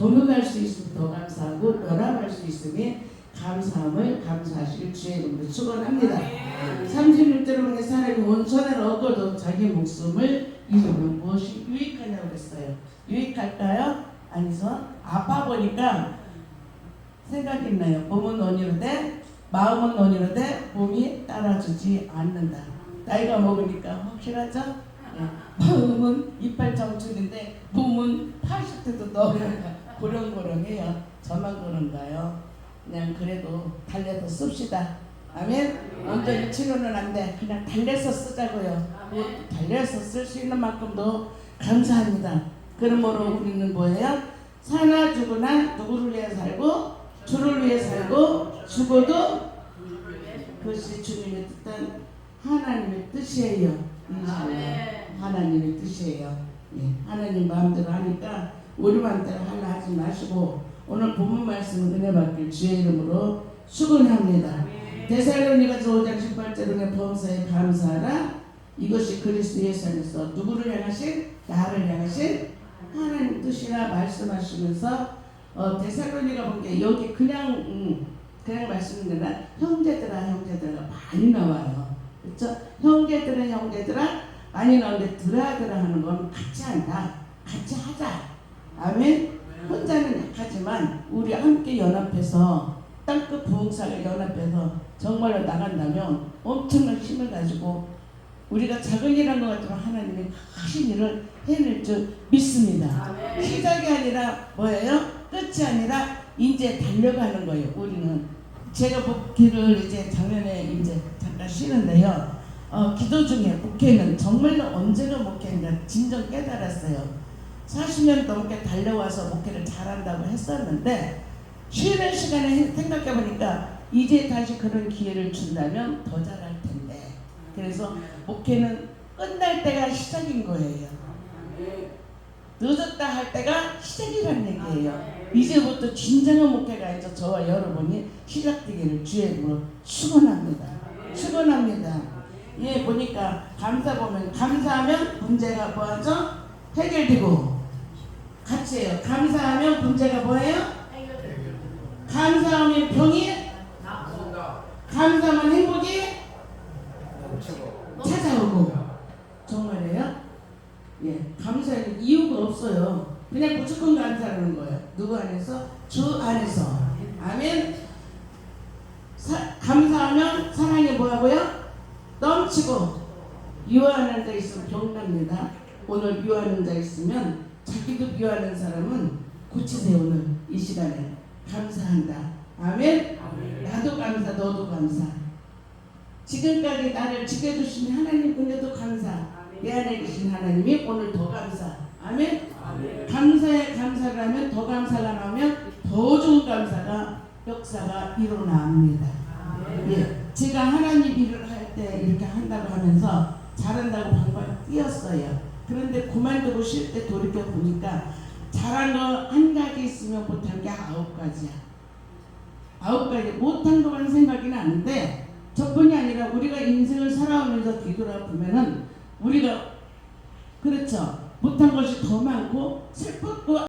동역할 수 있으면 더 감사하고 연합할 수 있으니 감사함을 감사하시길 주의 이름으로 축원합니다. 36절에 보면 사람이 온천을 얻어도 자기 목숨을 잃으면 무엇이 유익하냐고 그랬어요. 유익할까요? 아니서 아파 보니까 생각이 나요. 몸은 논이로되 마음은 논이로되 몸이 따라주지 않는다. 나이가 먹으니까 확실하죠? 예. 마음은 이빨 정축인데 몸은 80대도 넘으니까 고령고령해요. 저만 그런가요? 그냥 그래도 달래서 씁시다. 아멘. 온전히 치료는 안 돼. 그냥 달래서 쓰자고요. 뭐 달래서 쓸 수 있는 만큼도 감사합니다. 그러므로 우리는 뭐예요? 사나 죽으나 누구를 위해 살고 주를 위해 살고 죽어도 그것이 주님의 뜻한 하나님의 뜻이에요. 이 삶은 하나님의 뜻이에요. 예, 하나님 마음대로 하니까 우리 마음대로 하려 하지 마시고 오늘 본문 말씀 은혜 받길 주의 이름으로 축원합니다. 데살로니가서 5장 18절에 범사에 감사하라 이것이 그리스도 예수 안에서 누구를 향하신 나를 향하신 하나님 뜻이라 말씀하시면서 어, 데살로니가 본 게 여기 그냥 음, 그냥 말씀드리나 형제들아 형제들아 많이 나와요. 그렇죠? 형제들아 형제들아 많이 나오는데 드라드라 하는 건 같이 한다. 같이 하자. 아멘. 혼자는 약하지만 우리 함께 연합해서 땅끝 부흥사가 연합해서 정말로 나간다면 엄청난 힘을 가지고 우리가 작은 일한 것 같지만 하나님이 큰 일을 해낼 줄 믿습니다. 시작이 아니라 뭐예요? 끝이 아니라 이제 달려가는 거예요. 우리는 제가 목회를 이제 작년에 이제 잠깐 쉬는데요. 어, 기도 중에 목회는 정말로 언제가 목회인가 진정 깨달았어요. 40년 넘게 달려와서 목회를 잘한다고 했었는데 쉬는 시간에 생각해 보니까 이제 다시 그런 기회를 준다면 더 잘할 텐데 그래서 목회는 끝날 때가 시작인 거예요. 늦었다 할 때가 시작이라는 얘기예요. 이제부터 진정한 목회가 이제 저와 여러분이 시작되기를 주의 이름으로 축원합니다. 축원합니다. 예 보니까 감사 보면 감사하면 문제가 뭐하죠? 해결되고 해요. 감사하면 문제가 뭐예요? 감사하면 병이 감사하면 행복이 찾아오고 정말이에요? 예, 감사에는 이유가 없어요. 그냥 무조건 감사하는 거예요. 누구 안에서? 주 안에서. 아멘. 사, 감사하면 사랑이 뭐하고요? 넘치고 유하는 자 있으면 병납니다. 오늘 유하는 자 있으면 자기도 유하는 사람은 고치세요 오늘 이 시간에 감사한다. 아멘. 나도 감사, 너도 감사. 지금까지 나를 지켜주신 하나님 은혜도 감사. 내 안에 계신 하나님이 오늘 더 감사. 아멘. 감사에 감사를 하면 더 감사가 나오면 더 좋은 감사가 역사가 일어납니다. 예, 제가 하나님 일을 할 때 이렇게 한다고 하면서 잘한다고 방방 뛰었어요. 그런데 그만두고 쉴 때 돌이켜 보니까 잘한 거 한 가지 있으면 못한 게 아홉 가지야. 아홉 가지 못한 것만 생각이 나는데 저뿐이 아니라 우리가 인생을 살아오면서 뒤돌아보면은 우리가 그렇죠 못한 것이 더 많고 슬펐고